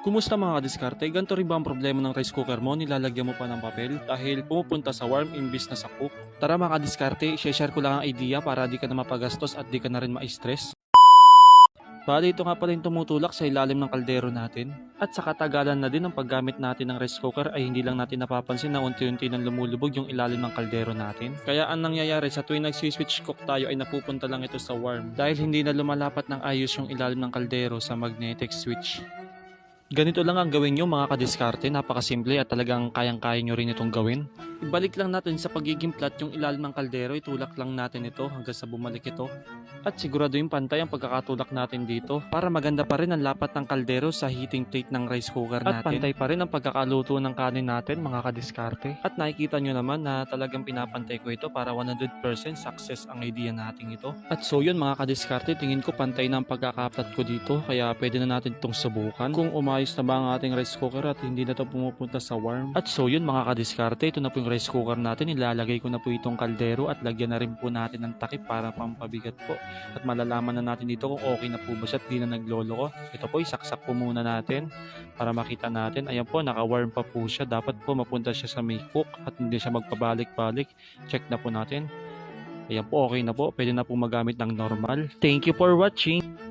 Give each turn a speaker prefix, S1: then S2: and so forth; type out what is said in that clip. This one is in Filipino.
S1: Kumusta mga kadiskarte? Ganito rin ba ang problema ng rice cooker mo? Nilalagyan mo pa ng papel dahil pumupunta sa warm imbis na sa cook? Tara mga kadiskarte, share ko lang ang idea para di ka na mapagastos at di ka na rin ma-stress. Bali, ito nga pala yung tumutulak sa ilalim ng kaldero natin. At sa katagalan na din ng paggamit natin ng rice cooker ay hindi lang natin napapansin na unti-unti nang lumulubog yung ilalim ng kaldero natin. Kaya ang nangyayari sa tuwing nag-switch cook tayo ay napupunta lang ito sa warm dahil hindi na lumalapat ng ayos yung ilalim ng kaldero sa magnetic switch. Ganito lang ang gawin nyo mga kadiskarte, napakasimple at talagang kayang-kaya nyo rin itong gawin. Ibalik lang natin sa pagiging flat yung ilalim ng kaldero, itulak lang natin ito hanggang sa bumalik ito. At siguraduhin pantay ang pagkakatulak natin dito para maganda pa rin ang lapat ng kaldero sa heating plate ng rice cooker natin. At pantay pa rin ang pagkakaluto ng kanin natin mga kadiskarte. At nakikita nyo naman na talagang pinapantay ko ito para 100% success ang idea natin ito. At so yun mga kadiskarte, tingin ko pantay na ang pagkakaplat ko dito kaya pwede na natin itong subukan. Kung umayos na ba ang ating rice cooker at hindi na ito pumupunta sa warm. At so yun mga kadiskarte, ito na po yung rice cooker natin. Ilalagay ko na po itong kaldero at lagyan na rin po natin ng takip para pampabigat po. At malalaman na natin dito kung okay na po ba siya at di na naglolo ko. Ito po, isaksak po muna natin para makita natin. Ayan po, naka-warm pa po siya. Dapat po mapunta siya sa may cook at hindi siya magpabalik-balik. Check na po natin. Ayan po, okay na po. Pwede na po magamit ng normal. Thank you for watching.